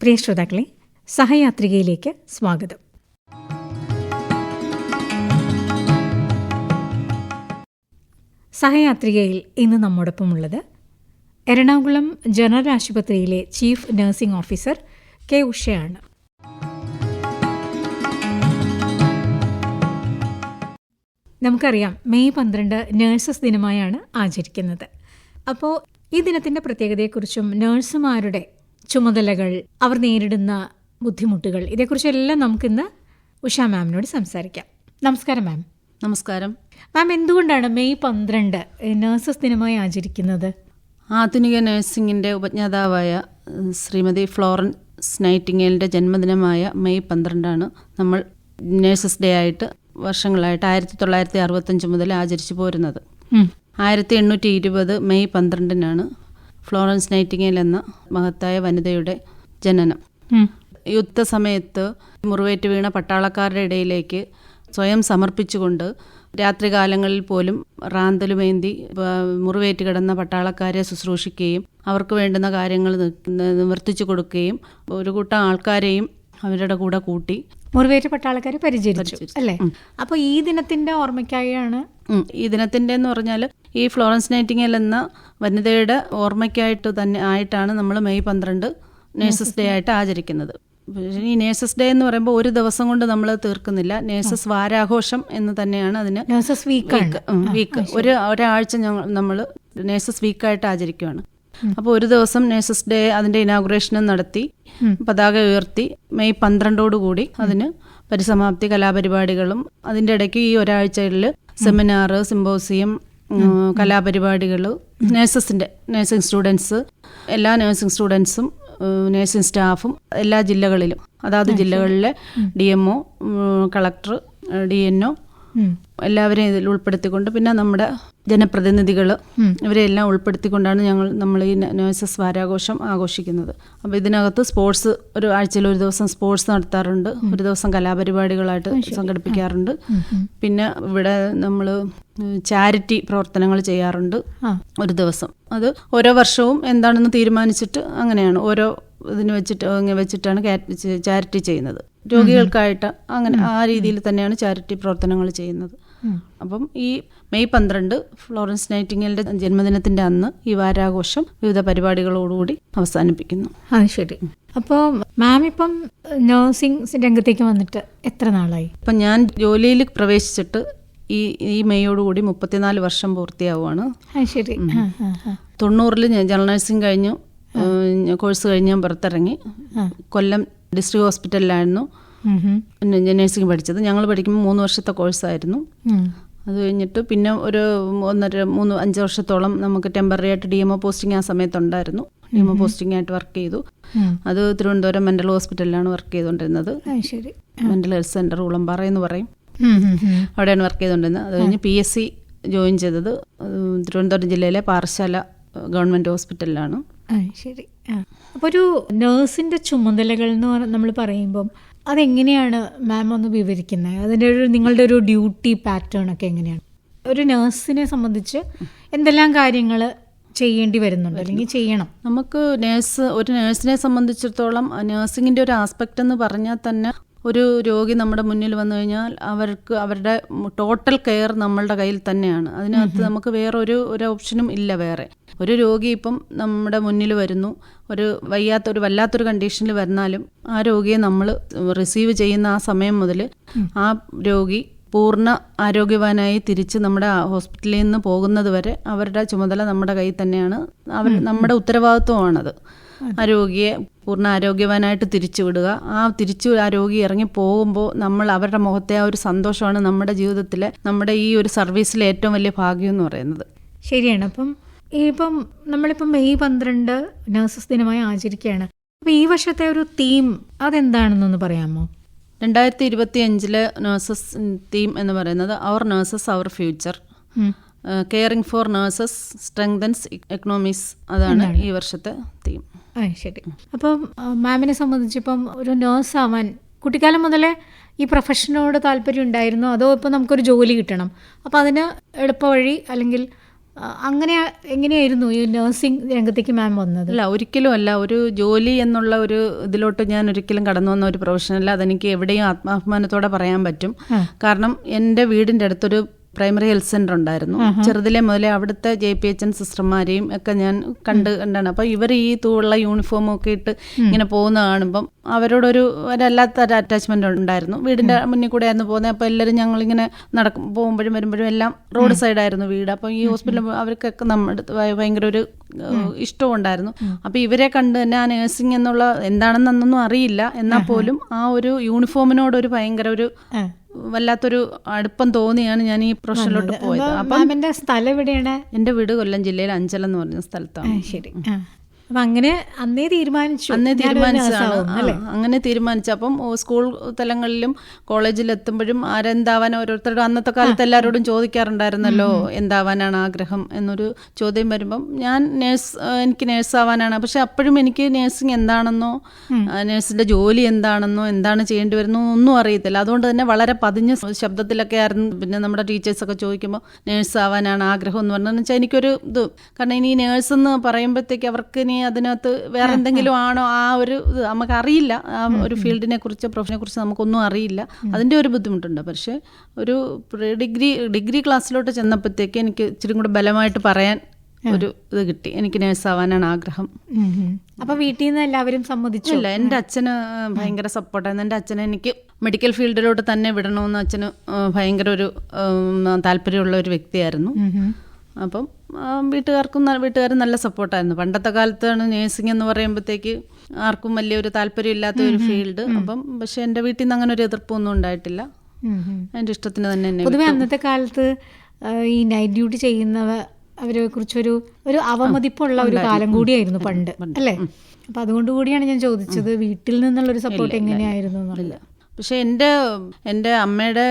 പ്രിയ ശ്രോതാക്കളെ സഹയാത്രികയിലേക്ക് സ്വാഗതം. സഹയാത്രികയിൽ ഇന്ന് നമ്മോടൊപ്പമുള്ളത് എറണാകുളം ജനറൽ ആശുപത്രിയിലെ ചീഫ് നഴ്സിംഗ് ഓഫീസർ കെ ഉഷയാണ്. നമുക്കറിയാം മെയ് പന്ത്രണ്ട് നഴ്സസ് ദിനമായാണ് ആചരിക്കുന്നത്. അപ്പോൾ ഈ ദിനത്തിന്റെ പ്രത്യേകതയെക്കുറിച്ചും നഴ്സുമാരുടെ ചുമതലകൾ അവർ നേരിടുന്ന ബുദ്ധിമുട്ടുകൾ ഇതേക്കുറിച്ചെല്ലാം നമുക്കിന്ന് ഉഷ മാമിനോട് സംസാരിക്കാം. നമസ്കാരം മാം. നമസ്കാരം. മാം എന്തുകൊണ്ടാണ് മെയ് പന്ത്രണ്ട് നഴ്സസ് ദിനമായി ആചരിക്കുന്നത്? ആധുനിക നഴ്സിംഗിന്റെ ഉപജ്ഞാതാവായ ശ്രീമതി ഫ്ലോറൻസ് നൈറ്റിങ്ങേലിന്റെ ജന്മദിനമായ മെയ് പന്ത്രണ്ടാണ് നമ്മൾ നേഴ്സസ് ഡേ ആയിട്ട് വർഷങ്ങളായിട്ട് ആയിരത്തി തൊള്ളായിരത്തി അറുപത്തഞ്ച് മുതൽ ആചരിച്ചു പോരുന്നത്. ആയിരത്തി എണ്ണൂറ്റി ഇരുപത് മെയ് പന്ത്രണ്ടിനാണ് ഫ്ലോറൻസ് നൈറ്റിംഗേൽ എന്ന മഹത്തായ വനിതയുടെ ജനനം. യുദ്ധസമയത്ത് മുറിവേറ്റ് വീണ പട്ടാളക്കാരുടെ ഇടയിലേക്ക് സ്വയം സമർപ്പിച്ചുകൊണ്ട് രാത്രികാലങ്ങളിൽ പോലും റാന്തലുമേന്തി മുറിവേറ്റ് കിടന്ന പട്ടാളക്കാരെ ശുശ്രൂഷിക്കുകയും അവർക്ക് വേണ്ടുന്ന കാര്യങ്ങൾ നിവർത്തിച്ചു കൊടുക്കുകയും ഒരു കൂട്ടം ആൾക്കാരെയും അവരുടെ കൂടെ കൂട്ടി മുറിവേറ്റ പട്ടാളക്കാരെ പരിചരിച്ചു. അല്ലേ? അപ്പോൾ ഈ ദിനത്തിന്റെ ഓർമ്മയ്ക്കായാണ് ഈ ദിനത്തിന്റെ എന്ന് പറഞ്ഞാൽ ഈ ഫ്ലോറൻസ് നൈറ്റിംഗൽ എന്ന വനിതയുടെ ഓർമ്മയ്ക്കായിട്ട് തന്നെ ആയിട്ടാണ് നമ്മൾ മെയ് പന്ത്രണ്ട് നേഴ്സസ് ഡേ ആയിട്ട് ആചരിക്കുന്നത്. ഈ നേഴ്സസ് ഡേ എന്ന് പറയുമ്പോൾ ഒരു ദിവസം കൊണ്ട് നമ്മൾ തീർക്കുന്നില്ല. നേഴ്സസ് വാരാഘോഷം എന്ന് തന്നെയാണ് അതിന് നേഴ്സസ് വീക്ക് വീക്ക് ഒരു ഒരാഴ്ച ഞങ്ങൾ നമ്മൾ നേഴ്സസ് വീക്കായിട്ട് ആചരിക്കുകയാണ് അപ്പോൾ ഒരു ദിവസം നേഴ്സസ് ഡേ അതിന്റെ ഇനാഗുറേഷനും നടത്തി പതാക ഉയർത്തി മെയ് പന്ത്രണ്ടോടുകൂടി അതിന് പരിസമാപ്തി കലാപരിപാടികളും അതിന്റെ ഇടയ്ക്ക് ഈ ഒരാഴ്ചയിൽ സെമിനാർ സിമ്പോസിയം കലാപരിപാടികൾ നേഴ്സസിന്റെ നേഴ്സിംഗ് സ്റ്റുഡൻസ് എല്ലാ നേഴ്സിംഗ് സ്റ്റുഡൻസും നേഴ്സിംഗ് സ്റ്റാഫും എല്ലാ ജില്ലകളിലും അതാത് ജില്ലകളിലെ D M collector D N. എല്ലാവരെയും ഇതിൽ ഉൾപ്പെടുത്തിക്കൊണ്ട് പിന്നെ നമ്മുടെ ജനപ്രതിനിധികൾ ഇവരെല്ലാം ഉൾപ്പെടുത്തിക്കൊണ്ടാണ് ഞങ്ങൾ നമ്മൾ ഈ നോയ്സസ് വാരാഘോഷം ആഘോഷിക്കുന്നത്. അപ്പോൾ ഇതിനകത്ത് സ്പോർട്സ് ഒരു ആഴ്ചയിൽ ഒരു ദിവസം സ്പോർട്സ് നടത്താറുണ്ട്. ഒരു ദിവസം കലാപരിപാടികളായിട്ട് സംഘടിപ്പിക്കാറുണ്ട്. പിന്നെ ഇവിടെ നമ്മൾ ചാരിറ്റി പ്രവർത്തനങ്ങൾ ചെയ്യാറുണ്ട് ഒരു ദിവസം. അത് ഓരോ വർഷവും എന്താണെന്ന് തീരുമാനിച്ചിട്ട് അങ്ങനെയാണ്. ഓരോ ഇതിന് വെച്ചിട്ട് വെച്ചിട്ടാണ് ചാരിറ്റി ചെയ്യുന്നത്. രോഗികൾക്കായിട്ട് അങ്ങനെ ആ രീതിയിൽ തന്നെയാണ് ചാരിറ്റി പ്രവർത്തനങ്ങൾ ചെയ്യുന്നത്. അപ്പം ഈ മെയ് പന്ത്രണ്ട് ഫ്ലോറൻസ് നൈറ്റിംഗലിന്റെ ജന്മദിനത്തിന്റെ അന്ന് ഈ വാരാഘോഷം വിവിധ പരിപാടികളോടുകൂടി അവസാനിപ്പിക്കുന്നു. അത് ശരി. അപ്പോൾ മാം ഇപ്പം നഴ്സിംഗ് രംഗത്തേക്ക് വന്നിട്ട് എത്ര നാളായി? ഇപ്പം ഞാൻ ജോലിയിൽ പ്രവേശിച്ചിട്ട് ഈ ഈ മെയ്യോടുകൂടി മുപ്പത്തിനാല് വർഷം പൂർത്തിയാവുകയാണ് ശരി. തൊണ്ണൂറിൽ ഞാൻ ജനറൽ നഴ്സിംഗ് കഴിഞ്ഞു. കോഴ്സ് കഴിഞ്ഞ് ഞാൻ പുറത്തിറങ്ങി. കൊല്ലം ഡിസ്ട്രിക്ട് ഹോസ്പിറ്റലിലായിരുന്നു. നഴ്സിംഗ് പഠിച്ചത്. ഞങ്ങൾ പഠിക്കുമ്പോൾ മൂന്ന് വർഷത്തെ കോഴ്സായിരുന്നു. അത് കഴിഞ്ഞിട്ട് പിന്നെ ഒരു ഒന്നര മൂന്ന് അഞ്ച് വർഷത്തോളം നമുക്ക് ടെമ്പററി ആയിട്ട് ഡി എംഒ പോസ്റ്റിംഗ് ആ സമയത്തുണ്ടായിരുന്നു. ഡി എംഒ പോസ്റ്റിംഗ് ആയിട്ട് വർക്ക് ചെയ്തു. അത് തിരുവനന്തപുരം മെന്റൽ ഹോസ്പിറ്റലിലാണ് വർക്ക് ചെയ്തുകൊണ്ടിരുന്നത് മെന്റൽ ഹെൽത്ത് സെന്റർ ഉളമ്പാറ എന്ന് പറയും. അവിടെയാണ് വർക്ക് ചെയ്തുകൊണ്ടിരുന്നത് അത് കഴിഞ്ഞ് പി എസ് സി ജോയിൻ ചെയ്തത്. തിരുവനന്തപുരം ജില്ലയിലെ പാറശാല ഗവൺമെന്റ് ഹോസ്പിറ്റലിലാണ് ശരി. അപ്പോൾ ഒരു നേഴ്സിന്റെ ചുമതലകൾ എന്ന് നമ്മൾ പറയുമ്പം അതെങ്ങനെയാണ് മാം ഒന്ന് വിവരിക്കുന്നത് അതിന്റെ ഒരു നിങ്ങളുടെ ഒരു ഡ്യൂട്ടി പാറ്റേൺ ഒക്കെ എങ്ങനെയാണ്? ഒരു നേഴ്സിനെ സംബന്ധിച്ച് എന്തെല്ലാം കാര്യങ്ങൾ ചെയ്യേണ്ടി വരുന്നുണ്ട്? അല്ലെങ്കിൽ ചെയ്യണം. നമുക്ക് നേഴ്സ് ഒരു നേഴ്സിനെ സംബന്ധിച്ചിടത്തോളം നേഴ്സിങ്ങിന്റെ ഒരു ആസ്പെക്റ്റ് എന്ന് പറഞ്ഞാൽ തന്നെ ഒരു രോഗി നമ്മുടെ മുന്നിൽ വന്നു കഴിഞ്ഞാൽ അവർക്ക് അവരുടെ ടോട്ടൽ കെയർ നമ്മളുടെ കയ്യിൽ തന്നെയാണ്. അതിനകത്ത് നമുക്ക് വേറെ ഒരു ഒരു ഓപ്ഷനും ഇല്ല വേറെ. ഒരു രോഗി ഇപ്പം നമ്മുടെ മുന്നിൽ വരുന്നു. ഒരു വയ്യാത്ത ഒരു വല്ലാത്തൊരു കണ്ടീഷനിൽ വന്നാലും ആ രോഗിയെ നമ്മൾ റിസീവ് ചെയ്യുന്ന ആ സമയം മുതൽ ആ രോഗി പൂർണ ആരോഗ്യവാനായി തിരിച്ച് നമ്മുടെ ഹോസ്പിറ്റലിൽ നിന്ന് പോകുന്നത് വരെ അവരുടെ ചുമതല നമ്മുടെ കയ്യിൽ തന്നെയാണ്. അവർ നമ്മുടെ ഉത്തരവാദിത്വമാണത്. ആ രോഗിയെ പൂർണ ആരോഗ്യവാനായിട്ട് തിരിച്ചു വിടുക ആ തിരിച്ചു ആ രോഗി ഇറങ്ങി പോകുമ്പോൾ നമ്മൾ അവരുടെ മുഖത്തെ ആ ഒരു സന്തോഷമാണ് നമ്മുടെ ജീവിതത്തിലെ നമ്മുടെ ഈ ഒരു സർവീസിലെ ഏറ്റവും വലിയ ഭാഗ്യം എന്ന് പറയുന്നത്. ശരിയാണ്. അപ്പം ഇപ്പം നമ്മളിപ്പം മെയ് പന്ത്രണ്ട് നഴ്സസ് ദിനമായി ആചരിക്കുകയാണ്. അപ്പം ഈ വർഷത്തെ ഒരു തീം അതെന്താണെന്നൊന്ന് പറയാമോ? രണ്ടായിരത്തി ഇരുപത്തി അഞ്ചിലെ നേഴ്സസ് തീം എന്ന് പറയുന്നത് അവർ nurses our future. Caring for nurses strengthens economics അതാണ് ഈ വർഷത്തെ തീം ശരി. അപ്പം മാമിനെ സംബന്ധിച്ച് ഇപ്പം ഒരു നേഴ്സ് ആവാൻ കുട്ടിക്കാലം മുതലേ ഈ പ്രൊഫഷനോട് താല്പര്യം ഉണ്ടായിരുന്നു? അതോ ഇപ്പം നമുക്കൊരു ജോലി കിട്ടണം? അപ്പം അതിന് എളുപ്പവഴി അല്ലെങ്കിൽ അങ്ങനെ എങ്ങനെയായിരുന്നു ഈ നഴ്സിംഗ് രംഗത്തേക്ക് മാം വന്നത്? അല്ല ഒരിക്കലും അല്ല. ഒരു ജോലി എന്നുള്ള ഒരു ഇതിലോട്ട് ഞാൻ ഒരിക്കലും കടന്നു വന്ന ഒരു പ്രൊഫഷനല്ല അതെനിക്ക് എവിടെയും ആത്മാഭിമാനത്തോടെ പറയാൻ പറ്റും. കാരണം എന്റെ വീടിന്റെ അടുത്തൊരു പ്രൈമറി ഹെൽത്ത് സെന്റർ ഉണ്ടായിരുന്നു. ചെറുതിലെ മുതലേ അവിടുത്തെ ജെ പി എച്ച് എൻ സിസ്റ്റർമാരെയും ഒക്കെ ഞാൻ കണ്ട് കണ്ടാണ്. അപ്പോൾ ഇവർ ഈ തൂള്ള യൂണിഫോം ഒക്കെ ഇട്ട് ഇങ്ങനെ പോകുന്ന കാണുമ്പം അവരോടൊരു ഒരല്ലാത്ത ഒരു അറ്റാച്ച്മെന്റ് ഉണ്ടായിരുന്നു. വീടിന്റെ മുന്നിൽ കൂടെ ആയിരുന്നു പോകുന്നത്. അപ്പോൾ എല്ലാവരും ഞങ്ങളിങ്ങനെ നടക്കും പോകുമ്പോഴും വരുമ്പോഴും എല്ലാം റോഡ് സൈഡായിരുന്നു വീട്. അപ്പോൾ ഈ ഹോസ്പിറ്റലിൽ അവർക്കൊക്കെ നമ്മുടെ ഭയങ്കര ഒരു ഇഷ്ടവും ഉണ്ടായിരുന്നു. അപ്പോൾ ഇവരെ കണ്ട് തന്നെ ആ നേഴ്സിംഗ് എന്നുള്ള എന്താണെന്നൊന്നും അറിയില്ല. എന്നാൽ പോലും ആ ഒരു യൂണിഫോമിനോടൊരു ഭയങ്കര ഒരു. വല്ലാത്തൊരു അടുപ്പം തോന്നിയാണ് ഞാൻ ഈ പ്രൊഫഷനിലോട്ട് പോയത്. അപ്പം സ്ഥലം എവിടെയാണ്? എന്റെ വീട് കൊല്ലം ജില്ലയിൽ അഞ്ചൽ എന്ന് പറഞ്ഞ സ്ഥലത്താണ്. ശരി. അപ്പൊ അങ്ങനെ അന്നേ തീരുമാനിച്ചു. അന്നേ തീരുമാനിച്ചതാണ്? അങ്ങനെ തീരുമാനിച്ചപ്പം സ്കൂൾ തലങ്ങളിലും കോളേജിൽ എത്തുമ്പോഴും ആരെന്താവാൻ ഓരോരുത്തരോടും അന്നത്തെ കാലത്ത് എല്ലാവരോടും ചോദിക്കാറുണ്ടായിരുന്നല്ലോ എന്താവാനാണ് ആഗ്രഹം എന്നൊരു ചോദ്യം വരുമ്പം ഞാൻ നേഴ്സ് എനിക്ക് നേഴ്സ് ആവാനാണ് പക്ഷെ അപ്പോഴും എനിക്ക് നേഴ്സിംഗ് എന്താണെന്നോ നേഴ്സിന്റെ ജോലി എന്താണെന്നോ എന്താണ് ചെയ്യേണ്ടി വരുന്നോ ഒന്നും അറിയത്തില്ല. അതുകൊണ്ട് തന്നെ വളരെ പതിഞ്ഞ ശബ്ദത്തിലൊക്കെ ആയിരുന്നു. പിന്നെ നമ്മുടെ ടീച്ചേഴ്സൊക്കെ ചോദിക്കുമ്പോൾ നേഴ്സ് ആവാനാണ് ആഗ്രഹം എന്ന് പറഞ്ഞാൽ വെച്ചാൽ എനിക്കൊരു ഇത്. കാരണം ഇനി നേഴ്സ് എന്ന് പറയുമ്പോഴത്തേക്ക് അവർക്ക് ഇനി അതിനകത്ത് വേറെ എന്തെങ്കിലും ആണോ ആ ഒരു നമുക്ക് അറിയില്ല ആ ഒരു ഫീൽഡിനെ കുറിച്ച് പ്രൊഫഷനെ കുറിച്ച് നമുക്കൊന്നും അറിയില്ല. അതിന്റെ ഒരു ബുദ്ധിമുട്ടുണ്ട്. പക്ഷേ ഒരു പ്രീ ഡിഗ്രി ഡിഗ്രി ക്ലാസ്സിലോട്ട് ചെന്നപ്പോഴത്തേക്ക് എനിക്ക് ഇച്ചിരി കൂടെ ബലമായിട്ട് പറയാൻ ഒരു ഇത് കിട്ടി. എനിക്ക് നേഴ്സ് ആവാനാണ് ആഗ്രഹം. അപ്പൊ വീട്ടിൽ നിന്ന് എല്ലാവരും സമ്മതിച്ചു? ഇല്ല എന്റെ അച്ഛന് ഭയങ്കര സപ്പോർട്ടായിരുന്നു എന്റെ അച്ഛനെ എനിക്ക് മെഡിക്കൽ ഫീൽഡിലോട്ട് തന്നെ വിടണമെന്ന് അച്ഛന് ഭയങ്കര ഒരു താല്പര്യമുള്ള ഒരു വ്യക്തിയായിരുന്നു. അപ്പം വീട്ടുകാർക്കും വീട്ടുകാരും നല്ല സപ്പോർട്ടായിരുന്നു. പണ്ടത്തെ കാലത്താണ് നേഴ്സിംഗ് എന്ന് പറയുമ്പോഴത്തേക്ക് ആർക്കും വലിയൊരു താല്പര്യമില്ലാത്ത ഒരു ഫീൽഡ്. അപ്പം പക്ഷെ എന്റെ വീട്ടിൽ നിന്ന് അങ്ങനെ ഒരു എതിർപ്പൊന്നും ഉണ്ടായിട്ടില്ല. എന്റെ ഇഷ്ടത്തിന് തന്നെ എന്നെ പൊതുവെ അന്നത്തെ കാലത്ത് ഈ നൈറ്റ് ഡ്യൂട്ടി ചെയ്യുന്നവ അവരെ കുറിച്ചൊരു ഒരു അവമതിപ്പുള്ള ഒരു കാലം കൂടിയായിരുന്നു പണ്ട്. അല്ലേ? അപ്പൊ അതുകൊണ്ട് കൂടിയാണ് ഞാൻ ചോദിച്ചത് വീട്ടിൽ നിന്നുള്ള ഒരു സപ്പോർട്ട് എങ്ങനെയായിരുന്നു എന്നുള്ളത്. പക്ഷെ എന്റെ എന്റെ അമ്മയുടെ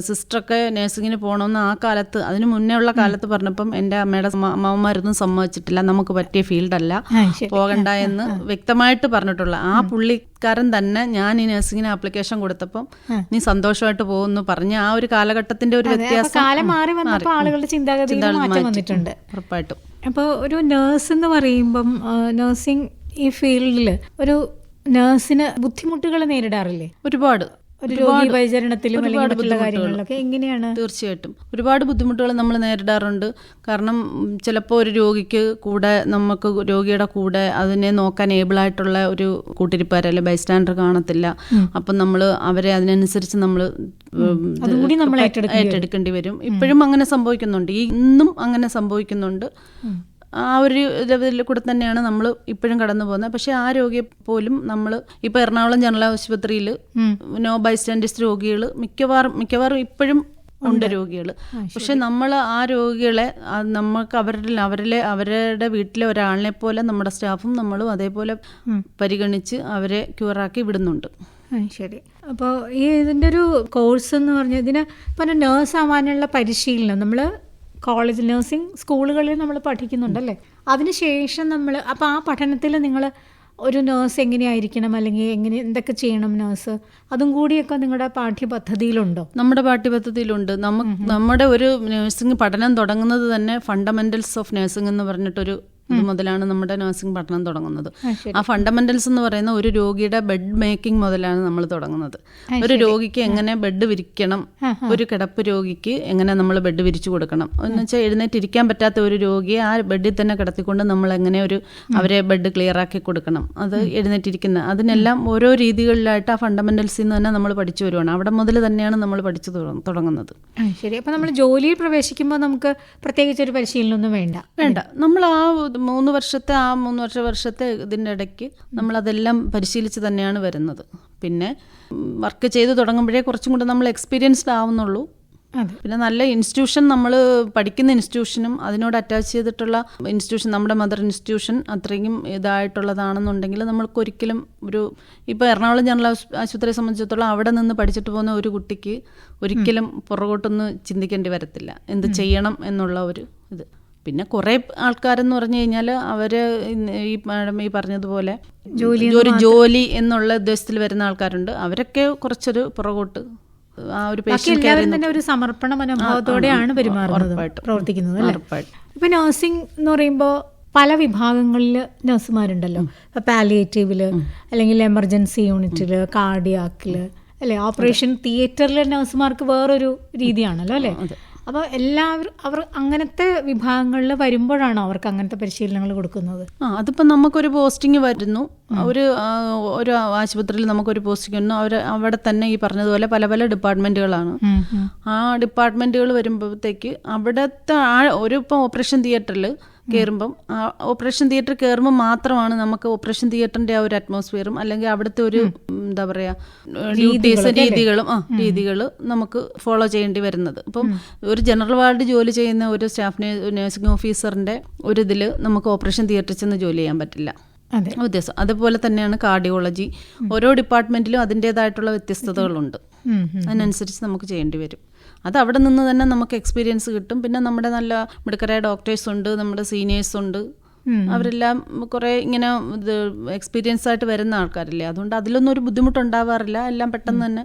സിസ്റ്ററൊക്കെ നഴ്സിങ്ങിന് പോകണമെന്ന് ആ കാലത്ത് അതിന് മുന്നേ ഉള്ള കാലത്ത് പറഞ്ഞപ്പം എന്റെ അമ്മയുടെ അമ്മ- അമ്മമാരൊന്നും സമ്മതിച്ചിട്ടില്ല. നമുക്ക് പറ്റിയ ഫീൽഡല്ല. പോകണ്ട എന്ന് വ്യക്തമായിട്ട് പറഞ്ഞിട്ടുള്ള ആ പുള്ളിക്കാരൻ തന്നെ ഞാൻ ഈ നഴ്സിങ്ങിന് ആപ്ലിക്കേഷൻ കൊടുത്തപ്പം നീ സന്തോഷമായിട്ട് പോകുന്നു പറഞ്ഞ ആ ഒരു കാലഘട്ടത്തിന്റെ ഒരു വ്യത്യാസം മാറി ആളുകളുടെ ചിന്താഗതി. വന്നിട്ടുണ്ട്. ഉറപ്പായിട്ടും. അപ്പോൾ ഒരു നഴ്സ് എന്ന് പറയുമ്പം നഴ്സിംഗ് ഈ ഫീൽഡിൽ ഒരു നേഴ്സിന് ബുദ്ധിമുട്ടുകൾ നേരിടാറില്ലേ? ഒരുപാട്. ഒരു രോഗി പരിചരണത്തിലും അല്ലെങ്കിൽ കാര്യങ്ങളിലൊക്കെ എങ്ങനെയാണ്? തീർച്ചയായിട്ടും. ഒരുപാട് ബുദ്ധിമുട്ടുകൾ നമ്മൾ നേരിടാറുണ്ട്. കാരണം ചിലപ്പോൾ ഒരു രോഗിക്ക് കൂടെ നമുക്ക് രോഗിയുടെ കൂടെ അതിനെ നോക്കാൻ ഏബിളായിട്ടുള്ള ഒരു കൂട്ടിരിപ്പാർ അല്ലെങ്കിൽ ബൈസ്റ്റാൻഡർ കാണത്തില്ല. അപ്പം നമ്മൾ അവരെ അതിനനുസരിച്ച് നമ്മൾ ഏറ്റെടുക്കേണ്ടി വരും. ഇപ്പോഴും അങ്ങനെ സംഭവിക്കുന്നുണ്ട്. ഇന്നും അങ്ങനെ സംഭവിക്കുന്നുണ്ട്. ആ ഒരു ലെവലിൽ കൂടെ തന്നെയാണ് നമ്മൾ ഇപ്പോഴും കടന്നു പോകുന്നത്. പക്ഷേ ആ രോഗിയെ പോലും നമ്മൾ ഇപ്പോൾ എറണാകുളം ജനറൽ ആശുപത്രിയിൽ നോ ബൈസ്റ്റാൻഡിസ്റ്റ് രോഗികൾ മിക്കവാറും മിക്കവാറും ഇപ്പോഴും ഉണ്ട്. രോഗികൾ പക്ഷെ നമ്മൾ ആ രോഗികളെ നമുക്ക് അവരുടെ അവരിലെ അവരുടെ വീട്ടിലെ ഒരാളിനെ പോലെ നമ്മുടെ സ്റ്റാഫും നമ്മളും അതേപോലെ പരിഗണിച്ച് അവരെ ക്യൂറാക്കി വിടുന്നുണ്ട്. ശരി. അപ്പോൾ ഈ ഇതിന്റെ ഒരു കോഴ്സ് എന്ന് പറഞ്ഞാൽ ഇതിന് ഇപ്പം ഒരു നേഴ്സ് ആവാനുള്ള പരിശീലനം നമ്മൾ കോളേജ് നഴ്സിംഗ് സ്കൂളുകളിൽ നമ്മൾ പഠിക്കുന്നുണ്ടല്ലേ? അതിനുശേഷം നമ്മൾ അപ്പോൾ ആ പഠനത്തിൽ നിങ്ങൾ ഒരു നേഴ്സ് എങ്ങനെയായിരിക്കണം? അല്ലെങ്കിൽ എങ്ങനെ എന്തൊക്കെ ചെയ്യണം നേഴ്സ് അതും കൂടിയൊക്കെ നിങ്ങളുടെ പാഠ്യപദ്ധതിയിലുണ്ടോ? നമ്മുടെ പാഠ്യപദ്ധതിയിലുണ്ട്. നമുക്ക് നമ്മുടെ ഒരു നേഴ്സിംഗ് പഠനം തുടങ്ങുന്നത് തന്നെ ഫണ്ടമെന്റൽസ് ഓഫ് നേഴ്സിംഗ് എന്ന് പറഞ്ഞിട്ടൊരു ഇത് മുതലാണ് നമ്മുടെ നഴ്സിംഗ് പഠനം തുടങ്ങുന്നത്. ആ ഫണ്ടമെന്റൽസ് എന്ന് പറയുന്ന ഒരു രോഗിയുടെ ബെഡ് മേക്കിംഗ് മുതലാണ് നമ്മൾ തുടങ്ങുന്നത്. ഒരു രോഗിക്ക് എങ്ങനെ ബെഡ് വിരിക്കണം ഒരു കിടപ്പ് രോഗിക്ക് എങ്ങനെ നമ്മൾ ബെഡ് വിരിച്ചു കൊടുക്കണം. എന്ന് വെച്ചാൽ എഴുന്നേറ്റിരിക്കാൻ പറ്റാത്ത ഒരു രോഗിയെ ആ ബെഡിൽ തന്നെ കിടത്തിക്കൊണ്ട് നമ്മൾ എങ്ങനെ ഒരു അവരെ ബെഡ് ക്ലിയർ ആക്കി കൊടുക്കണം. അത് എഴുന്നേറ്റിരിക്കുന്ന അതിനെല്ലാം ഓരോ രീതികളിലായിട്ട് ആ ഫണ്ടമെന്റൽസിൽ നിന്ന് തന്നെ നമ്മൾ പഠിച്ചു വരുവാണ്. അവിടെ മുതൽ തന്നെയാണ് നമ്മൾ പഠിച്ചു തുടങ്ങുന്നത്. ശരി. അപ്പോൾ നമ്മൾ ജോലിയിൽ പ്രവേശിക്കുമ്പോൾ നമുക്ക് പ്രത്യേകിച്ച് ഒരു പരിശീലനമൊന്നും വേണ്ട. വേണ്ട. നമ്മൾ ആ മൂന്ന് വർഷത്തെ ആ മൂന്ന് വർഷ വർഷത്തെ ഇതിന്റെ ഇടയ്ക്ക് നമ്മളതെല്ലാം പരിശീലിച്ച് തന്നെയാണ് വരുന്നത്. പിന്നെ വർക്ക് ചെയ്ത് തുടങ്ങുമ്പോഴേ കുറച്ചും കൂടെ നമ്മൾ എക്സ്പീരിയൻസ്ഡ് ആവുന്നുള്ളൂ. പിന്നെ നല്ല ഇൻസ്റ്റിറ്റ്യൂഷൻ നമ്മൾ പഠിക്കുന്ന ഇൻസ്റ്റിറ്റ്യൂഷനും അതിനോട് അറ്റാച്ച് ചെയ്തിട്ടുള്ള ഇൻസ്റ്റിറ്റ്യൂഷൻ നമ്മുടെ മദർ ഇൻസ്റ്റിറ്റ്യൂഷൻ അത്രയും ഇതായിട്ടുള്ളതാണെന്നുണ്ടെങ്കിൽ നമ്മൾക്ക് ഒരിക്കലും ഒരു ഇപ്പോൾ എറണാകുളം ജനറൽ ആശു- ആശുപത്രിയെ സംബന്ധിച്ചിടത്തോളം അവിടെ നിന്ന് പഠിച്ചിട്ട് പോകുന്ന ഒരു കുട്ടിക്ക് ഒരിക്കലും പുറകോട്ടൊന്നും ചിന്തിക്കേണ്ടി വരത്തില്ല. എന്ത് ചെയ്യണം എന്നുള്ള ഒരു ഇത്. പിന്നെ കുറേ ആൾക്കാരെന്ന് പറഞ്ഞു കഴിഞ്ഞാൽ അവർ ഈ മാഡം ഈ പറഞ്ഞതുപോലെ ജോലി ഒരു ജോലി എന്നുള്ള ഉദ്ദേശത്തിൽ വരുന്ന ആൾക്കാരുണ്ട്. അവരൊക്കെ കുറച്ചൊരു പുറകോട്ട് ആ ഒരു എല്ലാവരും തന്നെ ഒരു സമർപ്പണ മനോഭാവത്തോടെയാണ് പെരുമാറുന്നത്. പ്രവർത്തിക്കുന്നത് ഇപ്പൊ നഴ്സിംഗ് എന്ന് പറയുമ്പോൾ പല വിഭാഗങ്ങളിൽ നഴ്സുമാരുണ്ടല്ലോ. ഇപ്പൊ പാലിയേറ്റീവിൽ അല്ലെങ്കിൽ എമർജൻസി യൂണിറ്റിൽ കാർഡിയാക്കിൽ അല്ലെ? ഓപ്പറേഷൻ തിയേറ്ററിലെ നഴ്സുമാർക്ക് വേറൊരു രീതിയാണല്ലോ അല്ലെ? അപ്പൊ എല്ലാവരും അവർ അങ്ങനത്തെ വിഭാഗങ്ങളിൽ വരുമ്പോഴാണോ അവർക്ക് അങ്ങനത്തെ പരിശീലനങ്ങൾ കൊടുക്കുന്നത്? ആ അതിപ്പോൾ നമുക്കൊരു പോസ്റ്റിംഗ് വരുന്നു. ഒരു ഒരു ആശുപത്രിയിൽ നമുക്കൊരു പോസ്റ്റിംഗ് വരുന്നു. അവർ അവിടെ തന്നെ ഈ പറഞ്ഞതുപോലെ പല പല ഡിപ്പാർട്ട്മെന്റുകളാണ്. ആ ഡിപ്പാർട്ട്മെന്റുകൾ വരുമ്പോഴത്തേക്ക് അവിടുത്തെ ആ ഒരു ഇപ്പോൾ ഓപ്പറേഷൻ തിയേറ്ററിൽ കയറുമ്പം ഓപ്പറേഷൻ തിയേറ്റർ കയറുമ്പോൾ മാത്രമാണ് നമുക്ക് ഓപ്പറേഷൻ തിയേറ്ററിന്റെ ആ ഒരു അറ്റ്മോസ്ഫിയറും അല്ലെങ്കിൽ അവിടുത്തെ ഒരു എന്താ പറയാ ഡ്യൂട്ടീസ് രീതികളും ആ രീതികൾ നമുക്ക് ഫോളോ ചെയ്യേണ്ടി വരുന്നത്. അപ്പം ഒരു ജനറൽ വാർഡ് ജോലി ചെയ്യുന്ന ഒരു സ്റ്റാഫ് നഴ്സിംഗ് ഓഫീസറിന്റെ ഒരു ഇതിൽ നമുക്ക് ഓപ്പറേഷൻ തിയേറ്ററിൽ ചെന്ന് ജോലി ചെയ്യാൻ പറ്റില്ല. വ്യത്യാസം. അതുപോലെ തന്നെയാണ് കാർഡിയോളജി. ഓരോ ഡിപ്പാർട്ട്മെന്റിലും അതിന്റെതായിട്ടുള്ള വ്യത്യസ്തതകളുണ്ട്. അതിനനുസരിച്ച് നമുക്ക് ചെയ്യേണ്ടി വരും. അത് അവിടെ നിന്ന് തന്നെ നമുക്ക് എക്സ്പീരിയൻസ് കിട്ടും. പിന്നെ നമ്മുടെ നല്ല മിടുക്കരായ ഡോക്ടേഴ്സ് ഉണ്ട് നമ്മുടെ സീനിയേഴ്സ് ഉണ്ട്. അവരെല്ലാം കുറെ ഇങ്ങനെ ഇത് എക്സ്പീരിയൻസ് ആയിട്ട് വരുന്ന ആൾക്കാരല്ലേ? അതുകൊണ്ട് അതിലൊന്നും ഒരു ബുദ്ധിമുട്ടുണ്ടാവാറില്ല. എല്ലാം പെട്ടെന്ന് തന്നെ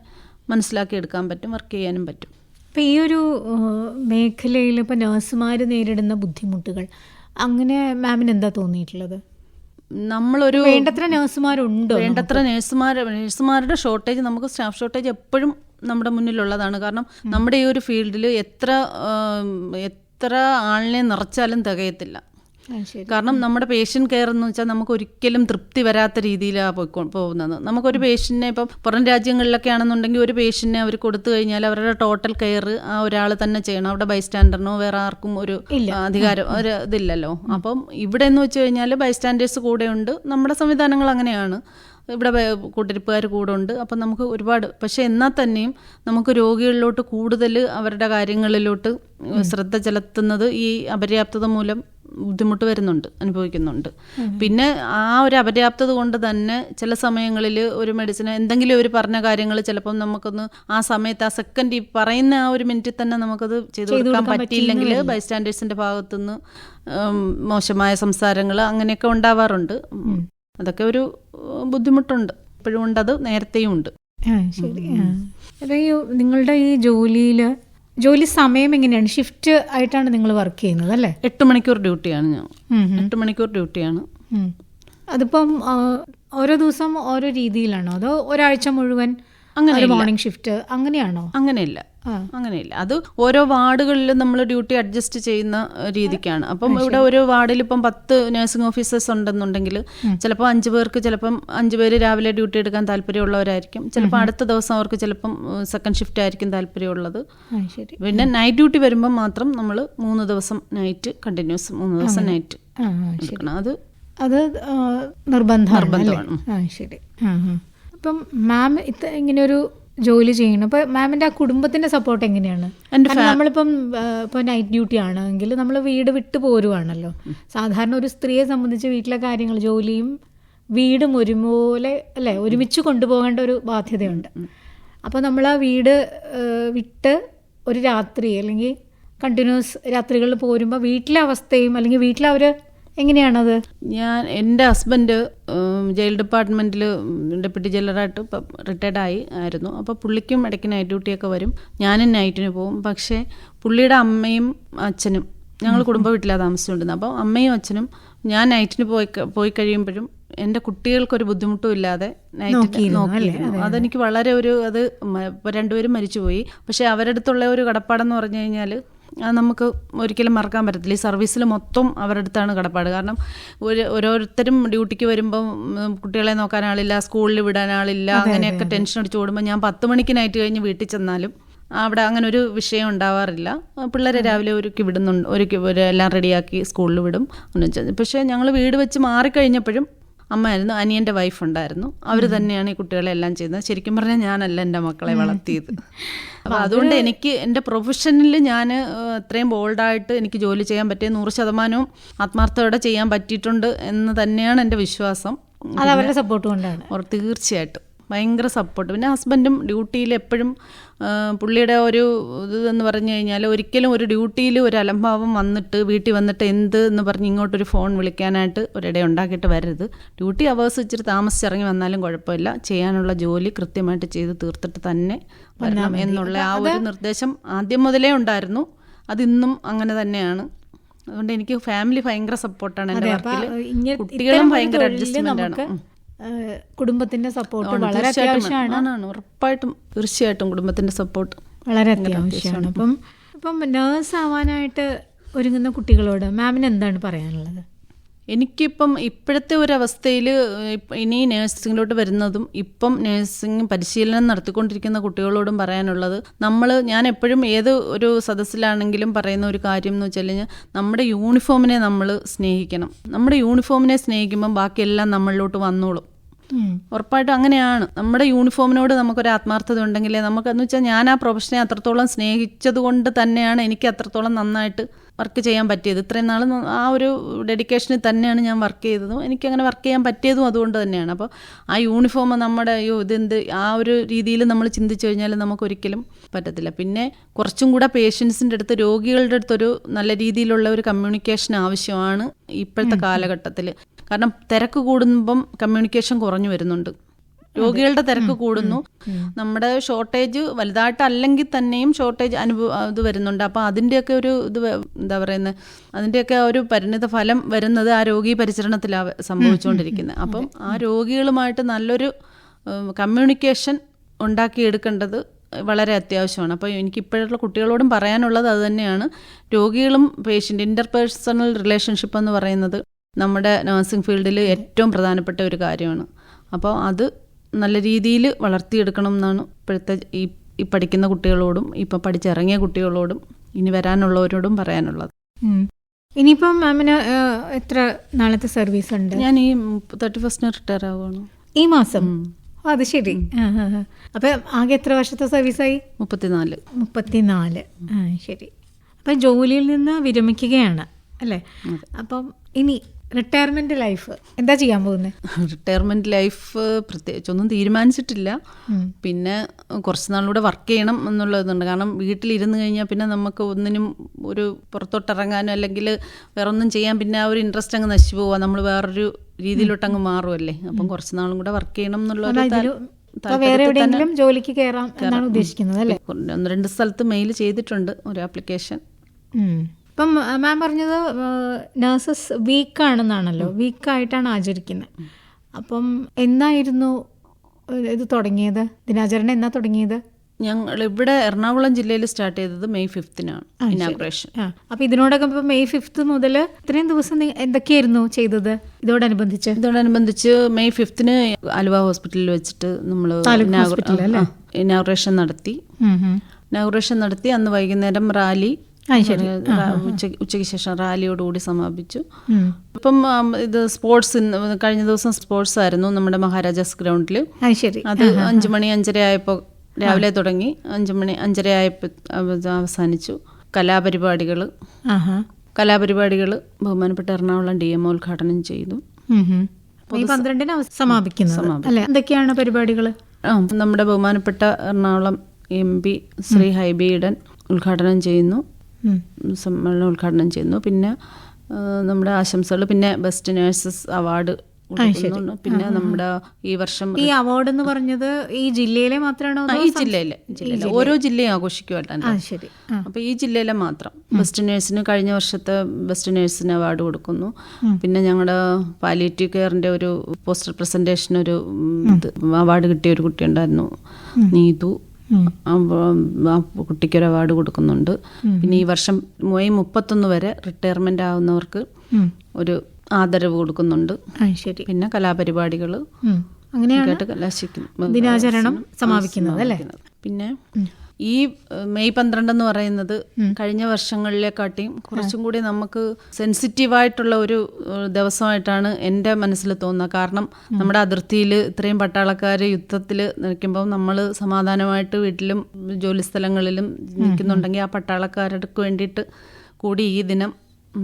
മനസ്സിലാക്കി എടുക്കാൻ പറ്റും വർക്ക് ചെയ്യാനും പറ്റും. ഇപ്പം ഈ ഒരു മേഖലയിൽ ഇപ്പം നഴ്സുമാർ നേരിടുന്ന ബുദ്ധിമുട്ടുകൾ അങ്ങനെ മാമിന് എന്താ തോന്നിയിട്ടുള്ളത്? നമ്മളൊരു വേണ്ടത്ര നഴ്സുമാരുണ്ട് വേണ്ടത്ര നേഴ്സുമാർ നേഴ്സുമാരുടെ ഷോർട്ടേജ് നമുക്ക് സ്റ്റാഫ് ഷോർട്ടേജ് എപ്പോഴും നമ്മുടെ മുന്നിലുള്ളതാണ്. കാരണം നമ്മുടെ ഈ ഒരു ഫീൽഡിൽ എത്ര എത്ര ആളിനെ നിറച്ചാലും തികയത്തില്ല. കാരണം നമ്മുടെ പേഷ്യന്റ് കെയർ എന്ന് വെച്ചാൽ നമുക്ക് ഒരിക്കലും തൃപ്തി വരാത്ത രീതിയിലാണ് പോയിക്കോ പോകുന്നത്. നമുക്കൊരു പേഷ്യന്റിനെ ഇപ്പം പുറം രാജ്യങ്ങളിലൊക്കെ ആണെന്നുണ്ടെങ്കിൽ ഒരു പേഷ്യന്റിനെ അവർ കൊടുത്തു കഴിഞ്ഞാൽ അവരുടെ ടോട്ടൽ കെയർ ആ ഒരാൾ തന്നെ ചെയ്യണം. അവിടെ ബൈസ്റ്റാൻഡറിനോ വേറെ ആർക്കും ഒരു അധികാരം ഒരു ഇതില്ലല്ലോ. അപ്പം ഇവിടെ എന്ന് വെച്ച് കഴിഞ്ഞാൽ ബൈസ്റ്റാൻഡേഴ്സ് കൂടെ ഉണ്ട് നമ്മുടെ സംവിധാനങ്ങൾ അങ്ങനെയാണ്. ഇവിടെ കൂട്ടിരിപ്പുകാർ കൂടെ ഉണ്ട്. അപ്പം നമുക്ക് ഒരുപാട് പക്ഷേ എന്നാൽ തന്നെയും നമുക്ക് രോഗികളിലോട്ട് കൂടുതൽ അവരുടെ കാര്യങ്ങളിലോട്ട് ശ്രദ്ധ ചെലുത്തുന്നത് ഈ അപര്യാപ്തത മൂലം ബുദ്ധിമുട്ട് വരുന്നുണ്ട് അനുഭവിക്കുന്നുണ്ട്. പിന്നെ ആ ഒരു അപര്യാപ്തത കൊണ്ട് തന്നെ ചില സമയങ്ങളിൽ ഒരു മെഡിസിൻ എന്തെങ്കിലും ഒരു പറഞ്ഞ കാര്യങ്ങൾ ചിലപ്പം നമുക്കൊന്ന് ആ സമയത്ത് ആ സെക്കൻഡ് ഈ പറയുന്ന ആ ഒരു മിനിറ്റിൽ തന്നെ നമുക്കത് ചെയ്തു കൊടുക്കാൻ പറ്റിയില്ലെങ്കിൽ ബൈസ്റ്റാൻഡേഴ്സിന്റെ ഭാഗത്തുനിന്ന് മോശമായ സംസാരങ്ങൾ അങ്ങനെയൊക്കെ ഉണ്ടാവാറുണ്ട്. അതൊക്കെ ഒരു ബുദ്ധിമുട്ടുണ്ട്. ഇപ്പോഴും ഉണ്ട് അത് നേരത്തെയും ഉണ്ട്. ശരി നിങ്ങളുടെ ഈ ജോലിയിൽ ജോലി സമയം എങ്ങനെയാണ്? ഷിഫ്റ്റ് ആയിട്ടാണ് നിങ്ങൾ വർക്ക് ചെയ്യുന്നത് അല്ലേ? എട്ട് മണിക്കൂർ ഡ്യൂട്ടിയാണ് ഞാൻ. എട്ട് മണിക്കൂർ ഡ്യൂട്ടിയാണ്. അതിപ്പം ഓരോ ദിവസം ഓരോ രീതിയിലാണോ? അതോ ഒരാഴ്ച മുഴുവൻ അങ്ങനെ മോർണിംഗ് ഷിഫ്റ്റ് അങ്ങനെയാണോ? അങ്ങനെയല്ല. അങ്ങനെയില്ല. അത് ഓരോ വാർഡുകളിലും നമ്മൾ ഡ്യൂട്ടി അഡ്ജസ്റ്റ് ചെയ്യുന്ന രീതിക്കാണ്. അപ്പം ഇവിടെ ഒരു വാർഡിൽ ഇപ്പം പത്ത് നഴ്സിംഗ് ഓഫീസേഴ്സ് ഉണ്ടെന്നുണ്ടെങ്കിൽ ചിലപ്പോൾ അഞ്ച് പേർക്ക് ചിലപ്പം അഞ്ച് പേര് രാവിലെ ഡ്യൂട്ടി എടുക്കാൻ താല്പര്യമുള്ളവരായിരിക്കും. ചിലപ്പോൾ അടുത്ത ദിവസം അവർക്ക് ചിലപ്പം സെക്കൻഡ് ഷിഫ്റ്റ് ആയിരിക്കും താല്പര്യമുള്ളത്. പിന്നെ നൈറ്റ് ഡ്യൂട്ടി വരുമ്പം മാത്രം നമ്മൾ മൂന്ന് ദിവസം നൈറ്റ് കണ്ടിന്യൂസ് മൂന്ന് ദിവസം നൈറ്റ് അത് അത് നിർബന്ധ നിർബന്ധമാണ് ശരി. അപ്പം മാം ഇങ്ങനെ ഒരു ജോലി ചെയ്യണം അപ്പൊ മാമിന്റെ ആ കുടുംബത്തിന്റെ സപ്പോർട്ട് എങ്ങനെയാണ്? നമ്മളിപ്പം ഇപ്പൊ നൈറ്റ് ഡ്യൂട്ടി ആണെങ്കിൽ നമ്മൾ വീട് വിട്ടു പോരുവാണല്ലോ. സാധാരണ ഒരു സ്ത്രീയെ സംബന്ധിച്ച് വീട്ടിലെ കാര്യങ്ങൾ ജോലിയും വീടും ഒരുപോലെ അല്ലെ ഒരുമിച്ച് കൊണ്ടുപോകേണ്ട ഒരു ബാധ്യതയുണ്ട്. അപ്പോൾ നമ്മൾ ആ വീട് വിട്ട് ഒരു രാത്രി അല്ലെങ്കിൽ കണ്ടിന്യൂസ് രാത്രികളിൽ പോരുമ്പോൾ വീട്ടിലെ അവസ്ഥയും അല്ലെങ്കിൽ വീട്ടിലെ അവർ എങ്ങനെയാണത്? ഞാൻ എന്റെ ഹസ്ബൻഡ് ജയിൽ ഡിപ്പാർട്ട്മെന്റിൽ ഡെപ്യൂട്ടി ജയിലറായിട്ട് റിട്ടയർഡ് ആയി ആയിരുന്നു. അപ്പോൾ പുള്ളിക്കും ഇടയ്ക്ക് നൈറ്റ് ഡ്യൂട്ടിയൊക്കെ വരും. ഞാനും നൈറ്റിന് പോകും. പക്ഷേ പുള്ളിയുടെ അമ്മയും അച്ഛനും ഞങ്ങൾ കുടുംബ വീട്ടിലാണ് താമസിച്ചുകൊണ്ടിരുന്നത്. അപ്പോൾ അമ്മയും അച്ഛനും ഞാൻ നൈറ്റിന് പോയി പോയി കഴിയുമ്പോഴും എന്റെ കുട്ടികൾക്കൊരു ബുദ്ധിമുട്ടും ഇല്ലാതെ നൈറ്റ് നോക്കിയിരുന്നു? അതെനിക്ക് വളരെ ഒരു അത് രണ്ടുപേരും മരിച്ചുപോയി. പക്ഷേ അവരടുത്തുള്ള ഒരു കടപ്പാടെന്ന് പറഞ്ഞു കഴിഞ്ഞാൽ നമുക്ക് ഒരിക്കലും മറക്കാൻ പറ്റത്തില്ല. ഈ സർവീസിൽ മൊത്തം അവരുടെ അടുത്താണ് കടപ്പാട്. കാരണം ഒരു ഓരോരുത്തരും ഡ്യൂട്ടിക്ക് വരുമ്പം കുട്ടികളെ നോക്കാൻ ആളില്ല സ്കൂളിൽ വിടാൻ ആളില്ല അങ്ങനെയൊക്കെ ടെൻഷൻ അടിച്ച് ഓടുമ്പോൾ ഞാൻ പത്ത് മണിക്ക് നൈറ്റ് കഴിഞ്ഞ് വീട്ടിൽ ചെന്നാലും അവിടെ അങ്ങനെ ഒരു വിഷയം ഉണ്ടാവാറില്ല. പിള്ളേരെ രാവിലെ ഒരുക്കി വിടുന്നുണ്ട് ഒരുക്കി ഒരു എല്ലാം റെഡിയാക്കി സ്കൂളിൽ വിടും. പക്ഷേ ഞങ്ങൾ വീട് വെച്ച് മാറിക്കഴിഞ്ഞപ്പോഴും അമ്മയായിരുന്നു അനിയന്റെ വൈഫ് ഉണ്ടായിരുന്നു. അവർ തന്നെയാണ് ഈ കുട്ടികളെ എല്ലാം ചെയ്യുന്നത്. ശരിക്കും പറഞ്ഞാൽ ഞാനല്ല എന്റെ മക്കളെ വളർത്തിയത്. അപ്പോൾ അതുകൊണ്ട് എനിക്ക് എന്റെ പ്രൊഫഷനിൽ ഞാൻ അത്രയും ബോൾഡായിട്ട് എനിക്ക് ജോലി ചെയ്യാൻ പറ്റിയ നൂറ് ശതമാനവും ആത്മാർത്ഥതയോടെ ചെയ്യാൻ പറ്റിയിട്ടുണ്ട് എന്ന് തന്നെയാണ് എന്റെ വിശ്വാസം. അത് അവരുടെ സപ്പോർട്ട് കൊണ്ടാണ്. തീർച്ചയായിട്ടും. ഭയങ്കര സപ്പോർട്ട് പിന്നെ ഹസ്ബൻഡും ഡ്യൂട്ടിയിൽ എപ്പോഴും പുള്ളിയുടെ ഒരു ഇത് എന്ന് പറഞ്ഞു കഴിഞ്ഞാൽ ഒരിക്കലും ഒരു ഡ്യൂട്ടിയിൽ ഒരു അലംഭാവം വന്നിട്ട് വീട്ടിൽ വന്നിട്ട് എന്ത് എന്ന് പറഞ്ഞ് ഇങ്ങോട്ടൊരു ഫോൺ വിളിക്കാനായിട്ട് ഒരിടെ ഉണ്ടാക്കിയിട്ട് വരരുത്. ഡ്യൂട്ടി അവേഴ്സ് ഇച്ചിരി താമസിച്ചിറങ്ങി വന്നാലും കുഴപ്പമില്ല. ചെയ്യാനുള്ള ജോലി കൃത്യമായിട്ട് ചെയ്ത് തീർത്തിട്ട് തന്നെ വരണം എന്നുള്ള ആ ഒരു നിർദ്ദേശം ആദ്യം മുതലേ ഉണ്ടായിരുന്നു. അതിന്നും അങ്ങനെ തന്നെയാണ്. അതുകൊണ്ട് എനിക്ക് ഫാമിലി ഭയങ്കര സപ്പോർട്ടാണ് എന്റെ വർക്കിൽ കുട്ടികളും ഭയങ്കര അഡ്ജസ്റ്റ്മെന്റ് അഡ്ജസ്റ്റ്മെന്റ് ആണ്. കുടുംബത്തിന്റെ സപ്പോർട്ട് വളരെ അത്യാവശ്യമാണ്. ഉറപ്പായിട്ടും തീർച്ചയായിട്ടും കുടുംബത്തിന്റെ സപ്പോർട്ട് വളരെ അത്യാവശ്യമാണ്. അപ്പം അപ്പം നേഴ്സ് ആവാനായിട്ട് ഒരുങ്ങുന്ന കുട്ടികളോട് മാമിന് എന്താണ് പറയാനുള്ളത്? എനിക്കിപ്പം ഇപ്പോഴത്തെ ഒരു അവസ്ഥയിൽ ഇനി നേഴ്സിങ്ങിലോട്ട് വരുന്നതും ഇപ്പം നേഴ്സിംഗ് പരിശീലനം നടത്തിക്കൊണ്ടിരിക്കുന്ന കുട്ടികളോടും പറയാനുള്ളത് നമ്മൾ ഞാൻ എപ്പോഴും ഏത് ഒരു സദസ്സിലാണെങ്കിലും പറയുന്ന ഒരു കാര്യം എന്ന് വെച്ചാൽ നമ്മുടെ യൂണിഫോമിനെ നമ്മൾ സ്നേഹിക്കണം. നമ്മുടെ യൂണിഫോമിനെ സ്നേഹിക്കുമ്പം ബാക്കിയെല്ലാം നമ്മളിലോട്ട് വന്നോളും. ഉറപ്പായിട്ടും അങ്ങനെയാണ്. നമ്മുടെ യൂണിഫോമിനോട് നമുക്കൊരു ആത്മാർത്ഥത ഉണ്ടെങ്കിലേ നമുക്കെന്ന് വെച്ചാൽ ഞാൻ ആ പ്രൊഫഷനെ അത്രത്തോളം സ്നേഹിച്ചത് കൊണ്ട് തന്നെയാണ് എനിക്ക് അത്രത്തോളം നന്നായിട്ട് വർക്ക് ചെയ്യാൻ പറ്റിയത്. ഇത്രയും നാൾ ആ ഒരു ഡെഡിക്കേഷനിൽ തന്നെയാണ് ഞാൻ വർക്ക് ചെയ്തതും. എനിക്കങ്ങനെ വർക്ക് ചെയ്യാൻ പറ്റിയതും അതുകൊണ്ട് തന്നെയാണ്. അപ്പോൾ ആ യൂണിഫോം നമ്മുടെ അയ്യോ ഇതെന്ത്? ആ ഒരു രീതിയിൽ നമ്മൾ ചിന്തിച്ചു കഴിഞ്ഞാൽ നമുക്കൊരിക്കലും പറ്റത്തില്ല. പിന്നെ കുറച്ചും കൂടെ പേഷ്യൻസിന്റെ അടുത്ത് രോഗികളുടെ അടുത്തൊരു നല്ല രീതിയിലുള്ള ഒരു കമ്മ്യൂണിക്കേഷൻ ആവശ്യമാണ് ഇപ്പോഴത്തെ കാലഘട്ടത്തിൽ കാരണം തിരക്ക് കൂടുമ്പം കമ്മ്യൂണിക്കേഷൻ കുറഞ്ഞു വരുന്നുണ്ട്. രോഗികളുടെ തിരക്ക് കൂടുന്നു. നമ്മുടെ ഷോർട്ടേജ് വലുതായിട്ട് അല്ലെങ്കിൽ തന്നെയും ഷോർട്ടേജ് അനുഭവ ഇത് വരുന്നുണ്ട്. അപ്പോൾ അതിന്റെയൊക്കെ ഒരു ഇത് എന്താ പറയുന്നത് അതിന്റെയൊക്കെ ഒരു പരിണിത ഫലം വരുന്നത് ആ രോഗി പരിചരണത്തിലാണ് സംഭവിച്ചുകൊണ്ടിരിക്കുന്നത് അപ്പം ആ രോഗികളുമായിട്ട് നല്ലൊരു കമ്മ്യൂണിക്കേഷൻ ഉണ്ടാക്കിയെടുക്കേണ്ടത് വളരെ അത്യാവശ്യമാണ്. അപ്പോൾ എനിക്ക് ഇപ്പോഴുള്ള കുട്ടികളോടും പറയാനുള്ളത് അത് തന്നെയാണ്. രോഗികളും പേഷ്യന്റ് ഇന്റർപേഴ്സണൽ റിലേഷൻഷിപ്പ് എന്ന് പറയുന്നത് നമ്മുടെ നഴ്സിംഗ് ഫീൽഡിൽ ഏറ്റവും പ്രധാനപ്പെട്ട ഒരു കാര്യമാണ്. അപ്പോൾ അത് നല്ല രീതിയിൽ വളർത്തിയെടുക്കണം എന്നാണ് ഇപ്പോഴത്തെ ഈ ഈ പഠിക്കുന്ന കുട്ടികളോടും ഇപ്പം പഠിച്ചിറങ്ങിയ കുട്ടികളോടും ഇനി വരാനുള്ളവരോടും പറയാനുള്ളത്. ഇനിയിപ്പം മാമിന് എത്ര നാളത്തെ സർവീസ് ഉണ്ട്? ഞാൻ ഈ തേർട്ടി ഫസ്റ്റിന് റിട്ടയർ ആവുകയാണ്. ഈ മാസം? അത് ശരി. അപ്പൊ ആകെ എത്ര വർഷത്തെ സർവീസായി മുപ്പത്തിനാല്. മുപ്പത്തിനാല്. ആ ശരി. അപ്പം ജോലിയിൽ നിന്ന് വിരമിക്കുകയാണ് അല്ലേ? അപ്പം ഇനി റിട്ടയർമെന്റ് ലൈഫ് എന്താ ചെയ്യാൻ പോകുന്നത് റിട്ടയർമെന്റ് ലൈഫ് പ്രത്യേകിച്ചൊന്നും തീരുമാനിച്ചിട്ടില്ല. പിന്നെ കുറച്ച് നാളിലൂടെ വർക്ക് ചെയ്യണം എന്നുള്ളതുണ്ട്. കാരണം വീട്ടിലിരുന്ന് കഴിഞ്ഞാൽ പിന്നെ നമുക്ക് ഒന്നിനും ഒരു പുറത്തോട്ടിറങ്ങാനോ അല്ലെങ്കിൽ വേറെ ഒന്നും ചെയ്യാൻ പിന്നെ ആ ഒരു ഇൻട്രസ്റ്റ് അങ്ങ് നശിച്ചു പോവാ. നമ്മൾ വേറൊരു രീതിയിലോട്ട് അങ്ങ് മാറുമല്ലേ അപ്പം കുറച്ച് നാളും കൂടെ വർക്ക് ചെയ്യണം എന്നുള്ള വേറെ എവിടെയെങ്കിലും ജോലിക്ക് കയറാം എന്നാണ് ഉദ്ദേശിക്കുന്നത് അല്ലേ? ഒന്ന് രണ്ട് സ്ഥലത്ത് മെയിൽ ചെയ്തിട്ടുണ്ട് ഒരു ആപ്ലിക്കേഷൻ. ഇപ്പം മാം പറഞ്ഞത് നഴ്സസ് വീക്കാണെന്നാണല്ലോ വീക്കായിട്ടാണ് ആചരിക്കുന്നത്. അപ്പം എന്നായിരുന്നു ഇത് തുടങ്ങിയത്? ദിനാചരണം എന്നാ തുടങ്ങിയത്? ഞങ്ങൾ ഇവിടെ എറണാകുളം ജില്ലയിൽ സ്റ്റാർട്ട് ചെയ്തത് മെയ് ഫിഫ്തിനാണ് ഇനാഗ്രേഷൻ അപ്പൊ ഇതിനോടൊക്കെ ഇപ്പൊ മെയ് ഫിഫ്ത്ത് മുതൽ ഇത്രയും ദിവസം എന്തൊക്കെയായിരുന്നു ചെയ്തത് ഇതോടനുബന്ധിച്ച്? ഇതോടനുബന്ധിച്ച് മെയ് ഫിഫ്തിന് ആലുവ ഹോസ്പിറ്റലിൽ വെച്ചിട്ട് നമ്മൾ? ഇനാഗ്രേഷൻ നടത്തി. ഇനാഗ്രേഷൻ നടത്തി അന്ന് വൈകുന്നേരം റാലി ഉച്ചയ്ക്ക് ഉച്ചയ്ക്ക് ശേഷം റാലിയോടുകൂടി സമാപിച്ചു. അപ്പം ഇത് സ്പോർട്സ് കഴിഞ്ഞ ദിവസം സ്പോർട്സ് ആയിരുന്നു നമ്മുടെ മഹാരാജാസ് ഗ്രൗണ്ടിൽ അത് അഞ്ചു മണി അഞ്ചര ആയപ്പോൾ രാവിലെ തുടങ്ങി. അഞ്ചു മണി അഞ്ചര ആയപ്പോൾ അവസാനിച്ചു. കലാപരിപാടികൾ കലാപരിപാടികൾ ബഹുമാനപ്പെട്ട എറണാകുളം ഡി എം ഉദ്ഘാടനം ചെയ്തു. പന്ത്രണ്ടിന് സമാപിക്കുന്നത്. അല്ലെ? എന്തൊക്കെയാണ് പരിപാടികൾ നമ്മുടെ ബഹുമാനപ്പെട്ട എറണാകുളം എം പി ശ്രീ ഹൈബിയുടൻ ഉദ്ഘാടനം ചെയ്യുന്നു. സമ്മേളനം ഉദ്ഘാടനം ചെയ്യുന്നു. പിന്നെ നമ്മുടെ ആശംസകൾ പിന്നെ ബെസ്റ്റ് നേഴ്സസ് അവാർഡ് പിന്നെ നമ്മുടെ ഈ വർഷം ഈ അവാർഡ് എന്ന് പറഞ്ഞത് ഈ ജില്ലയിലെ മാത്രമാണോ ഈ ജില്ലയിലെ. ജില്ലയിലെ? ഓരോ ജില്ലയും ആഘോഷിക്കുവാട്ടാണ് അപ്പൊ ശരി. ഈ ജില്ലയിലെ മാത്രം. ബെസ്റ്റ് നേഴ്സിന് കഴിഞ്ഞ വർഷത്തെ ബെസ്റ്റ് നേഴ്സിന് അവാർഡ് കൊടുക്കുന്നു. പിന്നെ ഞങ്ങളുടെ പാലിയേറ്റീവ് കെയറിന്റെ ഒരു പോസ്റ്റർ പ്രസന്റേഷൻ ഒരു അവാർഡ് കിട്ടിയ ഒരു കുട്ടിയുണ്ടായിരുന്നു നീതു. അപ്പോൾ ആ കുട്ടിക്കൊരു അവാർഡ് കൊടുക്കുന്നുണ്ട്. പിന്നെ ഈ വർഷം മെയ് മുപ്പത്തൊന്ന് വരെ റിട്ടയർമെന്റ് ആവുന്നവർക്ക് ഒരു ആദരവ് കൊടുക്കുന്നുണ്ട്. ശരി. പിന്നെ കലാപരിപാടികൾ. അങ്ങനെയാണ് ദിനാചരണം സമാപിക്കുന്നത് അല്ലേ? പിന്നെ ഈ മെയ് പന്ത്രണ്ട് എന്ന് പറയുന്നത് കഴിഞ്ഞ വർഷങ്ങളിലെക്കാട്ടിയും കുറച്ചും കൂടി നമുക്ക് സെൻസിറ്റീവായിട്ടുള്ള ഒരു ദിവസമായിട്ടാണ് എന്റെ മനസ്സിൽ തോന്നുന്നത്. കാരണം നമ്മുടെ അതിർത്തിയിൽ ഇത്രയും പട്ടാളക്കാർ യുദ്ധത്തിൽ നിൽക്കുമ്പോൾ നമ്മൾ സമാധാനമായിട്ട് വീട്ടിലും ജോലിസ്ഥലങ്ങളിലും നിൽക്കുന്നുണ്ടെങ്കിൽ ആ പട്ടാളക്കാർക്ക് വേണ്ടിയിട്ട് കൂടി ഈ ദിനം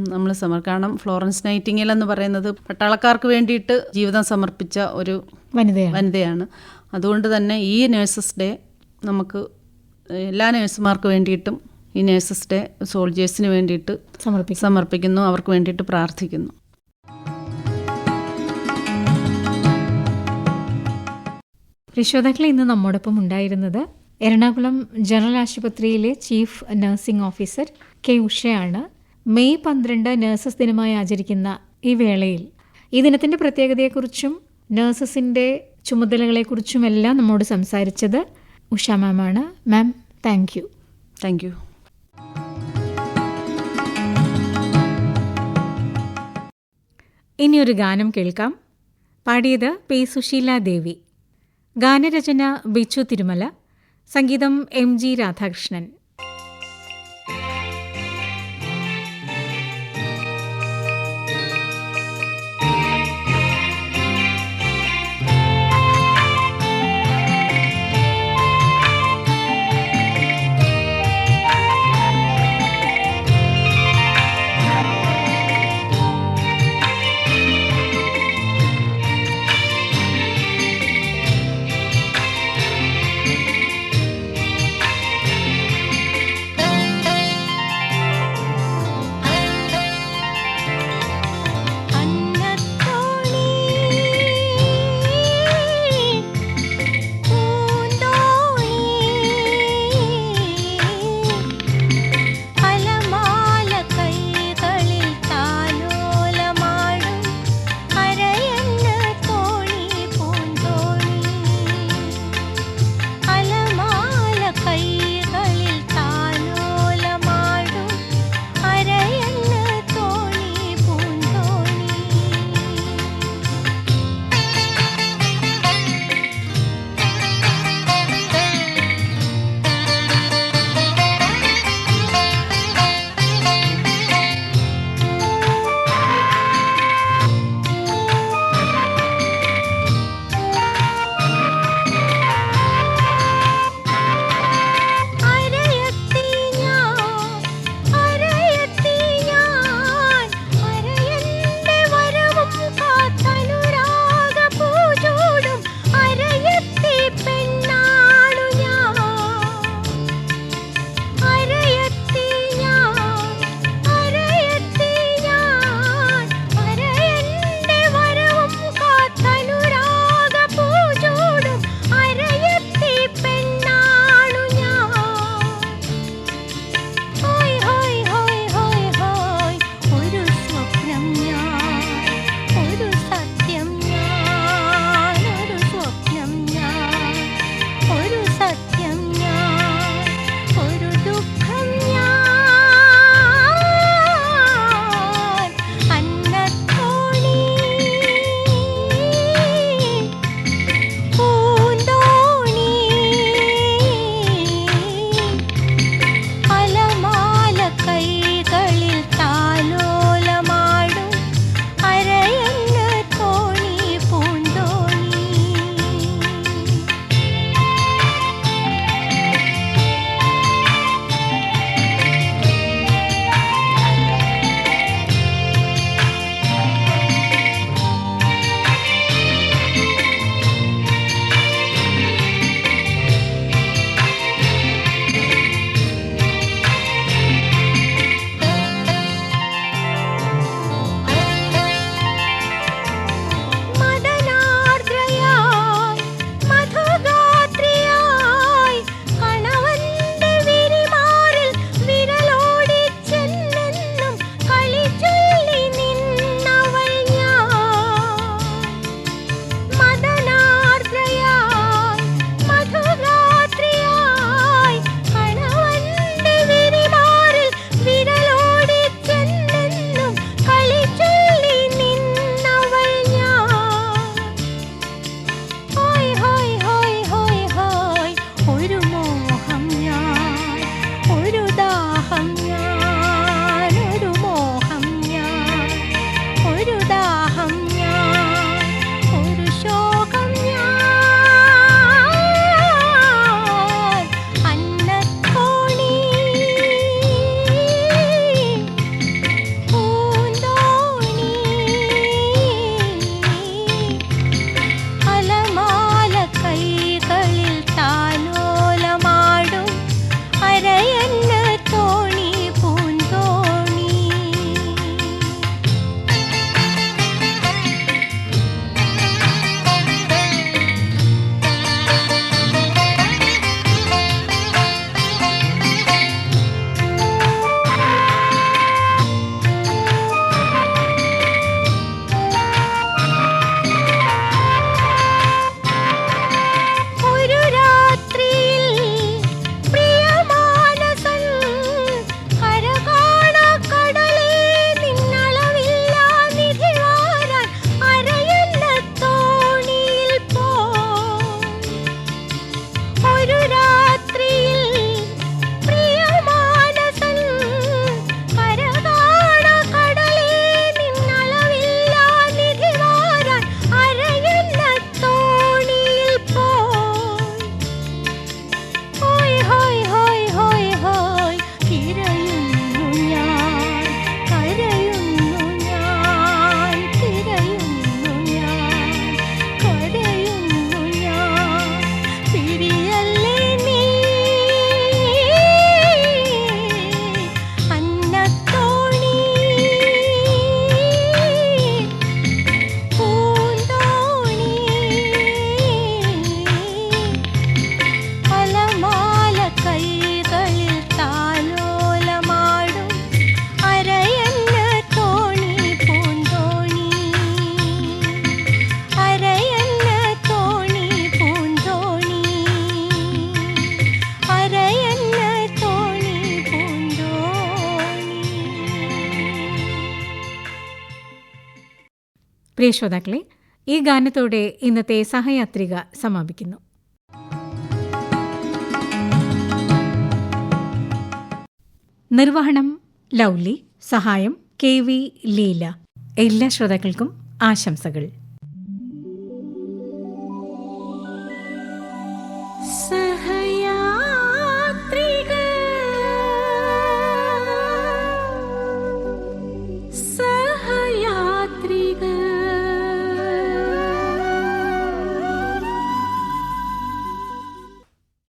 നമ്മൾ സമർപ്പിക്കണം കാരണം ഫ്ലോറൻസ് നൈറ്റിംഗൽ എന്ന് പറയുന്നത് പട്ടാളക്കാർക്ക് വേണ്ടിയിട്ട് ജീവിതം സമർപ്പിച്ച ഒരു വനിതയാണ്. അതുകൊണ്ട് തന്നെ ഈ നേഴ്സസ് ഡേ നമുക്ക് എല്ലാ നേഴ്സുമാർക്ക് വേണ്ടിയിട്ടും ഈ നേഴ്സസ് ഡേ സോൾജേഴ്സിന് വേണ്ടിയിട്ട് സമർപ്പിക്കുന്നു. അവർക്ക് വേണ്ടിയിട്ട് പ്രാർത്ഥിക്കുന്നു. രക്ഷോതാക്കളെ ഇന്ന് നമ്മോടൊപ്പം ഉണ്ടായിരുന്നത് എറണാകുളം ജനറൽ ആശുപത്രിയിലെ ചീഫ് നഴ്സിംഗ് ഓഫീസർ കെ ഉഷയാണ്. മെയ് പന്ത്രണ്ട് നഴ്സസ് ദിനമായി ആചരിക്കുന്ന ഈ വേളയിൽ ഈ ദിനത്തിന്റെ പ്രത്യേകതയെക്കുറിച്ചും നഴ്സസിന്റെ ചുമതലകളെക്കുറിച്ചും എല്ലാം നമ്മോട് സംസാരിച്ചത് Usha മാമാണ്. Ma'am thank you thank you ഇനിയൊരു ഗാനം കേൾക്കാം. പാടിയത് പി സുശീല ദേവി. ഗാനരചന ബിച്ചു തിരുമല. സംഗീതം എം ജി രാധാകൃഷ്ണൻ. പ്രിയ ശ്രോതാക്കളെ ഈ ഗാനത്തോടെ ഇന്നത്തെ സഹയാത്രിക സമാപിക്കുന്നു. നിർവഹണം ലൗലി സഹായം കെ വി ലീല. എല്ലാ ശ്രോതാക്കൾക്കും ആശംസകൾ.